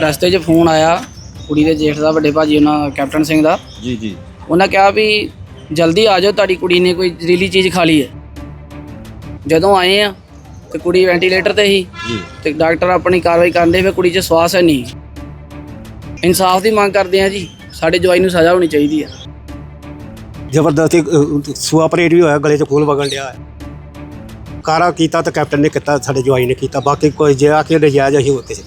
ਰਸਤੇ 'ਚ ਫੋਨ ਆਇਆ ਕੁੜੀ ਦੇ ਜੇਠ ਦਾ ਵੱਡੇ ਭਾਜੀ ਉਹਨਾਂ ਕੈਪਟਨ ਸਿੰਘ ਦਾ। ਜੀ ਜੀ। ਉਹਨਾਂ ਕਿਹਾ ਵੀ ਜਲਦੀ ਆ ਜਾਓ ਤੁਹਾਡੀ ਕੁੜੀ ਨੇ ਕੋਈ ਜ਼ਹਿਰੀਲੀ ਚੀਜ਼ ਖਾ ਲਈ ਹੈ। ਜਦੋਂ ਆਏ ਆ ਤੇ ਕੁੜੀ ਵੈਂਟੀਲੇਟਰ ਤੇ ਸੀ ਜੀ। ਤੇ ਡਾਕਟਰ ਆਪਣੀ ਕਾਰਵਾਈ ਕਰਦੇ ਫਿਰ ਕੁੜੀ 'ਚ ਸਵਾਸ ਹੈ ਨਹੀਂ। ਇਨਸਾਫ ਦੀ ਮੰਗ ਕਰਦੇ ਆ ਜੀ ਸਾਡੇ ਜਵਾਈ ਨੂੰ ਸਜ਼ਾ ਹੋਣੀ ਚਾਹੀਦੀ ਆ। ਜ਼ਬਰਦਸਤੀ ਅਹ, ਸੂਆ ਪਰੇਡ ਵੀ ਹੋਇਆ ਗਲੇ 'ਚ ਖੂਨ ਵਗਣ ਡਿਆ। ਹੈ ਕਾਰਾ ਕੀਤਾ ਤਾਂ ਕੈਪਟਨ ਨੇ ਕੀਤਾ ਸਾਡੇ ਜਵਾਈ ਨੇ ਕੀਤਾ। ਬਾਕੀ ਕੋਈ ਜੇ ਆ ਕੇ ਨਜਾਇਜ਼ ਅਸੀਂ ਉੱਤੇ ਸੀ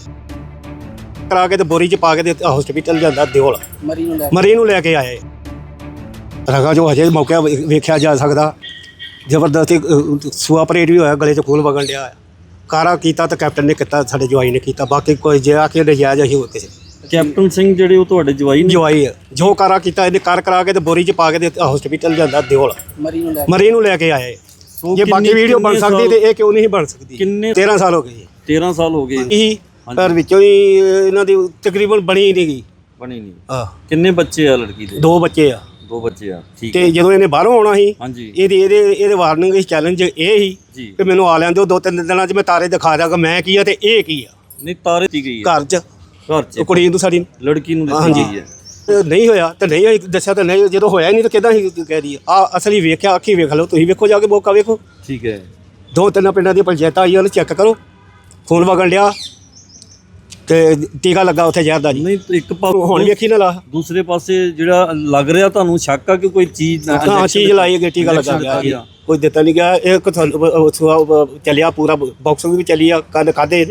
ਕਰਾ ਕੇ ਤੇ ਬੋਰੀ 'ਚ ਪਾ ਕੇ ਤੇ ਹਸਪੀਟਲ ਜਾਂਦਾ ਦਿਓਲ। ਮਰੀ ਨੂੰ ਲੈ ਮਰੀ ਨੂੰ ਲੈ ਕੇ ਆਏ। ਰਗਾ ਜੋ ਹਜੇ ਮੌਕਾ ਵੇਖਿਆ ਜਾ ਸਕਦਾ। ਜ਼ਬਰਦਸਤੀ ਸੂਆ ਪਰੇਡ ਵੀ ਹੋਇਆ ਗਲੇ 'ਚ ਖੂਨ ਵਗਣ ਡਿਆ। ਹੈ ਕਾਰਾ ਕੀਤਾ ਤਾਂ ਕੈਪਟਨ ਨੇ ਕੀਤਾ ਸਾਡੇ ਜਵਾਈ ਨੇ ਕੀਤਾ। ਬਾਕੀ ਕੋਈ ਜੇ ਆ ਕੇ ਨਜਾਇਜ਼ ਅਸੀਂ ਉੱਤੇ ਸੀ ਕੈਪਟਨ ਸਿੰਘ ਜਿਹੜੇ ਉਹ ਤੁਹਾਡੇ ਜਵਾਈ ਨੇ? ਜਵਾਈ ਹੈ। ਜੋ ਕਾਰਾ ਕੀਤਾ ਇਹਨੇ ਕਰ ਕਰਾ ਕੇ ਤੇ ਬੋਰੀ 'ਚ ਪਾ ਕੇ ਤੇ ਹਸਪੀਟਲ ਜਾਂਦਾ ਦਿਓਲ। ਮਰੀ ਨੂੰ ਲੈ ਮਰੀ ਨੂੰ ਲੈ ਕੇ ਆਏ। ਜੇ ਬਾਕੀ ਵੀਡੀਓ ਬਣ ਸਕਦੀ ਤੇ ਇਹ ਕਿਉਂ ਨਹੀਂ ਬਣ ਸਕਦੀ? ਕਿੰਨੇ 13 ਸਾਲ ਹੋ ਗਏ ਜੀ। 13 ਸਾਲ ਹੋ ਗਏ। ਇਹੀ ਪਰ ਵਿੱਚੋਂ ਹੀ ਇਹਨਾਂ ਦੀ ਤਕਰੀਬਨ ਬਣੀ ਨਹੀਂ ਗਈ ਬਣੀ ਨਹੀਂ ਆ ਕਿੰਨੇ ਬੱਚੇ ਆ ਲੜਕੀ ਦੇ? ਦੋ ਬੱਚੇ ਆ। ਦੋ ਬੱਚੇ ਆ ਠੀਕ ਤੇ ਜਦੋਂ ਇਹਨੇ ਬਾਹਰੋਂ ਆਉਣਾ ਸੀ ਹਾਂਜੀ। ਇਹਦੀ ਇਹਦੇ ਇਹਦੇ ਵਾਰਨਿੰਗ ਇਸ ਚੈਲੰਜ ਇਹ ਸੀ ਕਿ ਮੈਨੂੰ ਆ ਲੈਣ ਦਿਓ ਦੋ ਤਿੰਨ ਦਿਨਾਂ 'ਚ ਮੈਂ ਤਾਰੇ ਦਿਖਾ ਦਾਂਗਾ ਮੈਂ ਕੀ ਆ ਤੇ ਇਹ ਕੀ ਆ। ਨਹੀਂ ਤਾਰੇ ਦੀ ਗਈ ਘਰ 'ਚ। ਘਰ ਚ। ਕੁੜੀ ਨੂੰ ਸਾਡੀ। ਲੜਕੀ ਨੂੰ ਦਿੱਤੀ। ਗਈ ਹੈ। ਨਹੀਂ ਹੋਇਆ ਤੇ ਨਹੀਂ ਦੱਸਿਆ ਤਾਂ ਨਹੀਂ ਜਦੋਂ ਹੋਇਆ ਨਹੀਂ ਤਾਂ ਕਿਦਾਂ ਹੀ ਕਹਿ ਦੀ ਆ ਅਸਲੀ ਵੇਖਿਆ ਅੱਖੀ ਵੇਖ ਲਓ ਤੁਸੀਂ ਵੇਖੋ ਜਾ ਕੇ ਮੌਕਾ ਵੇਖੋ। ਠੀਕ ਹੈ। ਦੋ ਤਿੰਨ ਪਿੰਡਾਂ ਦੀਆਂ ਪੰਚਾਇਤਾਂ ਆਈਆਂ ਨੇ ਚੈੱਕ ਕਰੋ। ਖੂਨ ਵਗਣ ਡਿਆ। ਤੇ ਟੀਕਾ ਲੱਗਾ ਉੱਥੇ ਜ਼ਹਿਰ ਦਾ ਜੀ। ਨਹੀਂ ਇੱਕ ਪਾ ਹੁਣ ਵੇਖੀ ਨਾ ਲਾ। ਦੂਸਰੇ ਪਾਸੇ ਜਿਹੜਾ ਲੱਗ ਰਿਹਾ ਤੁਹਾਨੂੰ ਸ਼ੱਕ ਆ ਕਿ ਕੋਈ ਚੀਜ਼ ਹਾਂ injection ਚੀਜ਼ ਲਾਈ ਹੈ ਟੀਕਾ ਲੱਗਾ ਗਿਆ। ਜੀ। ਕੋਈ ਦਿੱਤਾ ਨਹੀਂ ਗਿਆ। ਇਹ ਚੱਲਿਆ ਪੂਰਾ ਬਾਕਸਿੰਗ ਵੀ ਚੱਲੀ ਆ ਕੰਨ ਖਾਦੇ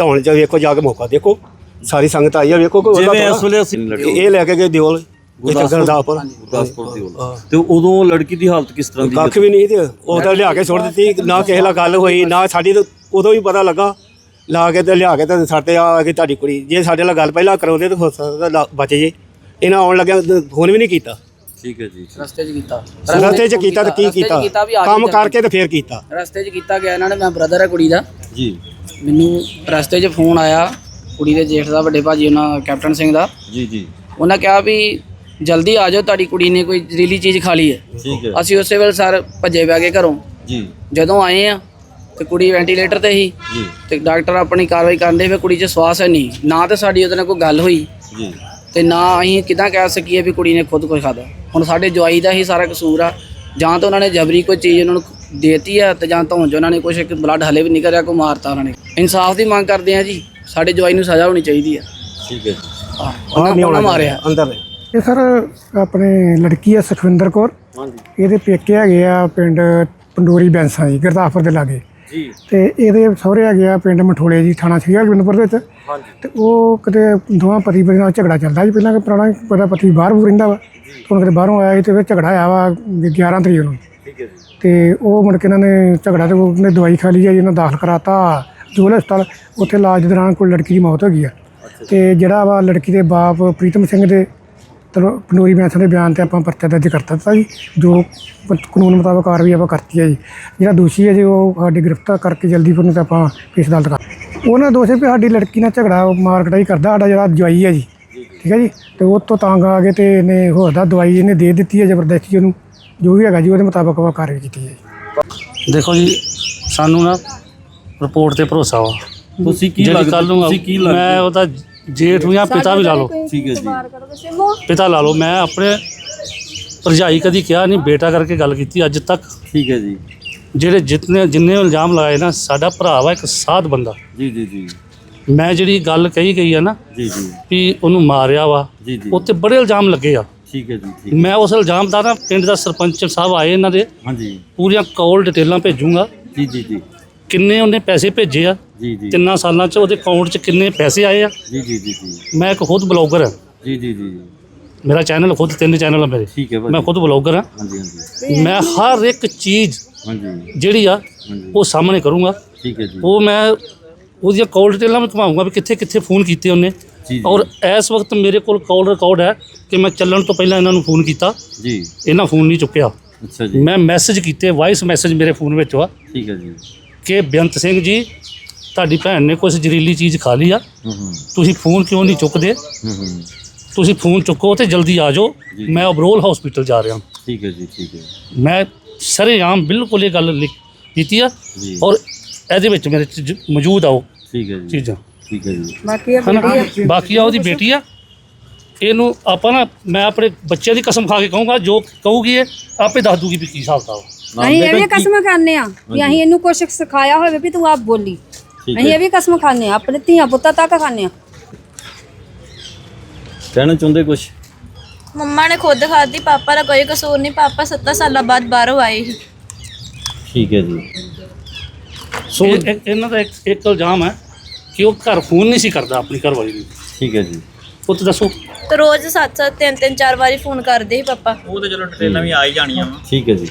ਢਾਉਣ ਚ ਵੇਖੋ ਜਾ ਕੇ ਮੌਕਾ ਦੇਖੋ। ਸਾਰੀ ਸੰਗਤ ਆਈ ਆ ਵੇਖੋ ਕੋਈ ਜਿਵੇਂ ਇਸ ਵੇਲੇ ਅਸੀਂ ਇਹ ਲੈ ਕੇ ਗਏ ਦਿਓਲ ਗੁਰਦਾਸਪੁਰ ਦੀ ਉਹ ਤੇ ਉਦੋਂ ਲੜਕੀ ਦੀ ਹਾਲਤ ਕਿਸ ਤਰ੍ਹਾਂ ਦੀ ਕੱਖ ਵੀ ਨਹੀਂ ਤੇ ਉਹ ਤਾਂ ਲਿਆ ਕੇ ਸੁੱਟ ਦਿੱਤੀ ਨਾ ਕਿਸੇ ਨਾਲ ਗੱਲ ਹੋਈ ਨਾ ਸਾਡੀ ਉਦੋਂ ਵੀ ਪਤਾ ਲੱਗਾ ਲਾ ਕੇ ਤੇ ਲਿਆ ਕੇ ਤੇ ਸਾਡੇ ਆ ਕੇ ਤੁਹਾਡੀ ਕੁੜੀ ਜੇ ਸਾਡੇ ਨਾਲ ਗੱਲ ਪਹਿਲਾਂ ਕਰਾਉਂਦੇ ਤਾਂ ਹੋ ਸਕਦਾ ਲਾ- ਬਚ ਜੇ। ਇਹਨਾਂ ਆਉਣ ਲੱਗਿਆ ਫੋਨ ਵੀ ਨਹੀਂ ਕੀਤਾ। ਠੀਕ ਹੈ ਜੀ ਰਸਤੇ 'ਚ ਕੀਤਾ। ਰਸਤੇ 'ਚ ਕੀਤਾ ਤਾਂ ਕੀ ਰਸਤੇ 'ਚ ਕੀਤਾ? ਵੀ ਆ ਕੰਮ ਕੇ ਕਰਕੇ ਤੇ ਫੇਰ ਕੀਤਾ। ਰਸਤੇ 'ਚ ਕੀਤਾ ਗਿਆ ਇਹਨਾਂ ਨੇ ਮੈਂ ਬ੍ਰਦਰ ਹੈ ਕੁੜੀ ਦਾ। ਜੀ। ਮੈਨੂੰ ਰਸਤੇ 'ਚ ਫੋਨ ਆਇਆ ਕੁੜੀ ਦੇ ਜੇਠ ਦਾ ਵੱਡੇ ਭਾਜੀ ਉਹਨਾਂ ਕੈਪਟਨ ਸਿੰਘ ਦਾ। ਜੀ ਜੀ। ਉਹਨਾਂ ਕਿਹਾ ਵੀ ਜਲਦੀ ਆ ਜਾਓ ਤੁਹਾਡੀ ਕੁੜੀ ਨੇ ਕੋਈ ਜ਼ਹਿਰੀਲੀ ਚੀਜ਼ ਖਾ ਲਈ ਹੈ। ਠੀਕ ਹੈ। ਅਸੀਂ ਉਸੇ ਵੇਲੇ ਸਰ ਭੱਜੇ ਪੈ ਗਏ ਘਰੋਂ। ਜੀ। ਜਦੋਂ ਆਏ ਆ ਤੇ ਕੁੜੀ ਵੈਂਟੀਲੇਟਰ ਤੇ ਸੀ। ਜੀ। ਤੇ ਡਾਕਟਰ ਆਪਣੀ ਕਾਰਵਾਈ ਕਰਦੇ ਫਿਰ ਕੁੜੀ 'ਚ ਸਵਾਸ ਹੈ ਨਹੀਂ। ਨਾ ਤਾਂ ਸਾਡੀ ਉਹਦੇ ਨਾਲ ਕੋਈ ਗੱਲ ਹੋਈ। ਜੀ। ਤੇ ਨਾ ਅਸੀਂ ਕਿਦਾਂ ਕਹਿ ਸਕੀਏ ਵੀ ਕੁੜੀ ਨੇ ਖੁਦ ਕੁਝ ਖਾਦਾ ਹੁਣ ਸਾਡੇ ਜਵਾਈ ਦਾ ਹੀ ਸਾਰਾ ਕਸੂਰ ਆ। ਜਾਂ ਤਾਂ ਉਹਨਾਂ ਨੇ ਜਬਰੀ ਕੋਈ ਚੀਜ਼ ਉਹਨਾਂ ਨੂੰ ਦੇਤੀ ਆ ਤੇ ਜਾਂ 'ਚ ਉਹਨਾਂ ਨੇ ਕੁਝ ਇੱਕ ਬਲੱਡ ਹਲੇ ਵੀ ਨਿਕਲ ਰਿਹਾ ਕੋ ਮਾਰਤਾ ਉਹਨਾਂ ਨੇ। ਇਨਸਾਫ ਦੀ ਮੰਗ ਕਰਦੇ ਆ ਜੀ। ਸਾਡੇ ਜਵਾਈ ਨੂੰ ਸਜ਼ਾ ਹੋਣੀ ਚਾਹੀਦੀ ਆ। ਠੀਕ ਹੈ ਉਹਨਾਂ ਹੋਣਾ ਮਾਰਿਆ। ਅੰਦਰ। ਇਹ ਸਰ ਆਪਣੇ ਲੜਕੀ ਹੈ ਸੁਖਵਿੰਦਰ ਕੌਰ। ਹਾਂਜੀ। ਇਹਦੇ ਪੇਕੇ ਹੈਗੇ ਆ ਪਿੰਡ ਪੰਡੋਰੀ ਬੈਂਸਾਂ ਜੀ ਗੁਰਦਾਸਪੁਰ ਦੇ ਲਾਗੇ। ਜੀ। ਤੇ ਇਹਦੇ ਸਹੁਰੇ ਹੈਗੇ ਆ ਪਿੰਡ ਮਠੋਲੇ ਜੀ ਥਾਣਾ ਸ੍ਰੀ ਹਰਗੋਬਿੰਦਪੁਰ ਦੇ ਵਿੱਚ। ਹਾਂਜੀ। ਤੇ ਉਹ ਕਿਤੇ ਦੋਵਾਂ ਪਤੀ ਪਤਨੀ ਨਾਲ ਝਗੜਾ ਚੱਲਦਾ ਜੀ ਪਹਿਲਾਂ ਕਿ ਪੁਰਾਣਾ ਪਤਾ ਪਤੀ ਬਾਹਰ ਬੂਰ ਰਹਿੰਦਾ ਵਾ। ਹੁਣ ਕਿਤੇ ਬਾਹਰੋਂ ਆਇਆ ਸੀ ਤੇ ਫਿਰ ਝਗੜਾ ਆਇਆ ਵਾ 11 ਤਰੀਕ ਨੂੰ। ਠੀਕ ਹੈ ਜੀ। ਤੇ ਉਹ ਮੁੜ ਕੇ ਇਹਨਾਂ ਨੇ ਝਗੜਾ ਤੇ ਉਹਨੇ ਦਵਾਈ ਖਾ ਲਈ ਹੈ ਜੀ ਇਹਨਾਂ ਦਾਖਲ ਕਰਾਤਾ ਜੋਲ ਹਸਪਤਾਲ। ਉੱਥੇ ਇਲਾਜ ਦੇ ਦੌਰਾਨ ਕੋਈ ਲੜਕੀ ਦੀ ਮੌਤ ਹੋ ਗਈ ਆ। ਤੇ ਜਿਹੜਾ ਵਾ ਲੜਕੀ ਦੇ ਬਾਪ ਪ੍ਰੀਤਮ ਸਿੰਘ ਦੇ ਤਲੋ ਪਨੋਰੀ ਬੈਂਸਾਂ ਦੇ ਬਿਆਨ ਤੇ ਆਪਾਂ ਪਰਚਾ ਦਰਜ ਕਰਤਾ ਦਿੱਤਾ ਜੀ ਜੋ ਕਾਨੂੰਨ ਮੁਤਾਬਕ ਕਾਰਵਾਈ ਆਪਾਂ ਕਰਤੀ ਹੈ ਜੀ। ਜਿਹੜਾ ਦੋਸ਼ੀ ਹੈ ਜੀ ਉਹ ਸਾਡੀ ਗ੍ਰਿਫਤਾਰ ਕਰਕੇ ਜਲਦੀ ਫਿਰ ਨੂੰ ਤੇ ਆਪਾਂ ਪੇਸ਼ ਅਦਾਲਤ ਕਰ ਉਹਨਾਂ ਦੋਸ਼ੇ ਵੀ ਸਾਡੀ ਲੜਕੀ ਨਾਲ ਝਗੜਾ ਮਾਰਕਟਾਈ ਕਰਦਾ ਸਾਡਾ ਜਿਹੜਾ ਜਵਾਈ ਹੈ ਜੀ। ਠੀਕ ਹੈ ਜੀ? ਤੇ ਉਹ ਤੋਂ ਤੰਗ ਆ ਕੇ ਤੇ ਇਹਨੇ ਹੋਰ ਦਾ ਦਵਾਈ ਇਹਨੇ ਦੇ ਦਿੱਤੀ ਹੈ ਜ਼ਬਰਦਸਤੀ ਉਹਨੂੰ ਜੋ ਵੀ ਹੈਗਾ ਜੀ ਉਹਦੇ ਮੁਤਾਬਕ ਆਪਾਂ ਕਾਰਵਾਈ ਕੀਤੀ ਹੈ ਜੀ। ਦੇਖੋ ਜੀ ਸਾਨੂੰ ਨਾ ਰਿਪੋਰਟ ਤੇ ਭਰੋਸਾ ਵਾ। ਤੁਸੀਂ ਕੀ ਲੱਗਦਾ ਤੁਸੀਂ ਕੀ ਮੈਂ ਲੱਗਦਾ ਉਹਦਾ ਜੇਠ ਨੂੰ ਜਾਂ ਪਿਤਾ ਵੀ ਲਾ ਲਓ। ਠੀਕ ਹੈ ਜੀ। ਪਿਤਾ ਲਾ ਲਓ। ਮੈਂ ਆਪਣੇ ਭਰਜਾਈ ਕਦੀ ਕਿਹਾ ਨਹੀਂ ਬੇਟਾ ਕਰਕੇ ਗੱਲ ਕੀਤੀ ਅੱਜ ਤੱਕ। ਠੀਕ ਹੈ ਜੀ। ਜਿਹੜੇ ਜਿਤਨੇ ਜਿੰਨੇ ਇਲਜ਼ਾਮ ਲਾਏ ਨਾ ਸਾਡਾ ਭਰਾ ਵਾ ਇੱਕ ਸਾਧ ਬੰਦਾ। ਜੀ ਜੀ ਜੀ। ਮੈਂ ਜਿਹੜੀ ਗੱਲ ਕਹੀ ਗਈ ਆ ਨਾ ਜੀ ਜੀ। ਵੀ ਉਹਨੂੰ ਮਾਰਿਆ ਵਾ ਜੀ ਜੀ। ਉੱਤੇ ਬੜੇ ਇਲਜ਼ਾਮ ਲੱਗੇ ਆ। ਠੀਕ ਹੈ ਜੀ ਠੀਕ ਮੈਂ ਉਸ ਇਲਜ਼ਾਮ ਦਾ ਨਾ ਪਿੰਡ ਦਾ ਸਰਪੰਚ ਸਾਹਿਬ ਆਏ ਇਹਨਾਂ ਦੇ। ਹਾਂਜੀ। ਪੂਰੀਆਂ ਕਾਲ ਡਿਟੇਲਾਂ ਭੇਜੂੰਗਾ। ਜੀ ਜੀ ਜੀ। ਕਿੰਨੇ ਉਹਨੇ ਪੈਸੇ ਭੇਜੇ ਆ? ਜੀ ਜੀ। ਤਿੰਨਾਂ ਸਾਲਾਂ 'ਚ ਉਹਦੇ ਅਕਾਊਂਟ 'ਚ ਕਿੰਨੇ ਪੈਸੇ ਆਏ ਆ? ਜੀ ਜੀ ਜੀ ਜੀ। ਮੈਂ ਇੱਕ ਖੁਦ ਬਲੌਗਰ ਹਾਂ ਜੀ ਜੀ ਜੀ। ਮੇਰਾ ਚੈਨਲ ਖੁਦ ਤਿੰਨ ਚੈਨਲ ਆ ਮੇਰੇ। ਠੀਕ ਹੈ ਮੈਂ ਖੁਦ ਬਲੌਗਰ ਹਾਂ ਹਾਂਜੀ ਹਾਂਜੀ। ਮੈਂ ਹਰ ਇੱਕ ਚੀਜ਼ ਹਾਂਜੀ। ਜਿਹੜੀ ਆ ਹਾਂਜੀ। ਉਹ ਸਾਹਮਣੇ ਕਰੂੰਗਾ। ਠੀਕ ਹੈ ਜੀ। ਉਹ ਮੈਂ ਉਹਦੀਆਂ ਕਾਲ ਡਿਟੇਲਾਂ ਵੀ ਘੁਮਾਊਂਗਾ ਵੀ ਕਿੱਥੇ ਕਿੱਥੇ ਫੋਨ ਕੀਤੇ ਉਹਨੇ। ਜੀ ਜੀ। ਔਰ ਇਸ ਵਕਤ ਮੇਰੇ ਕੋਲ ਕਾਲ ਰਿਕਾਰਡ ਹੈ ਕਿ ਮੈਂ ਚੱਲਣ ਤੋਂ ਪਹਿਲਾਂ ਇਹਨਾਂ ਨੂੰ ਫੋਨ ਕੀਤਾ। ਜੀ। ਇਹਨਾਂ ਫੋਨ ਨਹੀਂ ਚੁੱਕਿਆ। ਅੱਛਾ ਜੀ। ਮੈਂ ਮੈਸੇਜ ਕੀਤੇ ਵਾਇਸ ਮੈਸੇਜ ਮੇਰੇ ਫੋਨ ਵਿੱਚ ਆ ਠੀਕ ਹੈ ਜੀ। ਕਿ ਬੇਅੰਤ ਸਿੰਘ ਜੀ ਤੁਹਾਡੀ ਭੈਣ ਨੇ ਕੁਝ ਜ਼ਹਿਰੀਲੀ ਚੀਜ਼ ਖਾ ਲਈ ਆ। ਤੁਸੀਂ ਫੋਨ ਕਿਉਂ ਨਹੀਂ ਚੁੱਕਦੇ? ਤੁਸੀਂ ਫੋਨ ਚੁੱਕੋ ਤੇ ਜਲਦੀ ਆ ਜਾਓ। ਮੈਂ ਅਬਰੋਲ ਹਸਪੀਟਲ ਜਾ ਰਿਹਾ। ਠੀਕ ਹੈ ਜੀ ਠੀਕ ਹੈ। ਮੈਂ ਸਰੇਆਮ ਬਿਲਕੁਲ ਇਹ ਗੱਲ ਲਿਖ ਕੀਤੀ ਆ। ਔਰ ਇਹਦੇ ਵਿੱਚ ਮੇਰੇ ਮੌਜੂਦ ਆ ਉਹ ਠੀਕ ਹੈ ਜੀ। ਚੀਜ਼ਾਂ। ਠੀਕ ਹੈ ਜੀ। ਬਾਕੀ ਆ। ਬਾਕੀ ਆ ਉਹਦੀ ਬੇਟੀ ਆ। ਇਹਨੂੰ ਆਪਾਂ ਨਾ ਮੈਂ ਆਪਣੇ ਬੱਚਿਆਂ ਦੀ ਕਸਮ ਖਾ ਕੇ ਕਹੂੰਗਾ ਜੋ ਕਹੂਗੀ ਇਹ ਆਪੇ ਦੱਸ ਦੂਗੀ ਵੀ ਕੀ ਹਿਸਾਬ ਦਾ ਅਸੀਂ ਇਹ ਵੀ ਕਸਮ ਖਾਂਦੇ ਆ ਵੀ ਅਸੀਂ ਇਹਨੂੰ ਕੁਛ ਸਿਖਾਇਆ ਹੋਵੇ ਵੀ ਤੂੰ ਆਪ ਬੋਲੀ। ਅਸੀਂ ਇਹ ਵੀ ਕਸਮ ਖਾਂਦੇ ਆ ਆਪਣੇ ਧੀਆਂ ਪੁੱਤਾਂ ਤੱਕ ਖਾਂਦੇ ਆ ਕਹਿਣਾ ਚਾਹੁੰਦੇ ਕੁਝ ਮੰਮਾ ਨੇ ਖੁਦ ਖਾਧੀ ਪਾਪਾ ਦਾ ਕੋਈ ਕਸੂਰ ਨਹੀਂ ਪਾਪਾ 7 ਸਾਲਾਂ ਬਾਅਦ ਬਾਹਰੋਂ ਆਏ ਸੀ। ਠੀਕ ਹੈ ਜੀ। ਸੋ ਇਹਨਾਂ ਦਾ ਇੱਕ ਇੱਕ ਇਲਜ਼ਾਮ ਹੈ ਕਿ ਉਹ ਘਰ ਫੋਨ ਨਹੀਂ ਸੀ ਕਰਦਾ ਆਪਣੀ ਘਰਵਾਲੀ ਨੂੰ। ਠੀਕ ਹੈ ਜੀ। ਪੁੱਤ ਦੱਸੋ। ਤੇ ਰੋਜ਼ 7-7 3-3 4 ਵਾਰੀ ਫੋਨ ਕਰਦੇ ਸੀ ਪਾਪਾ। ਠੀਕ ਹੈ ਜੀ।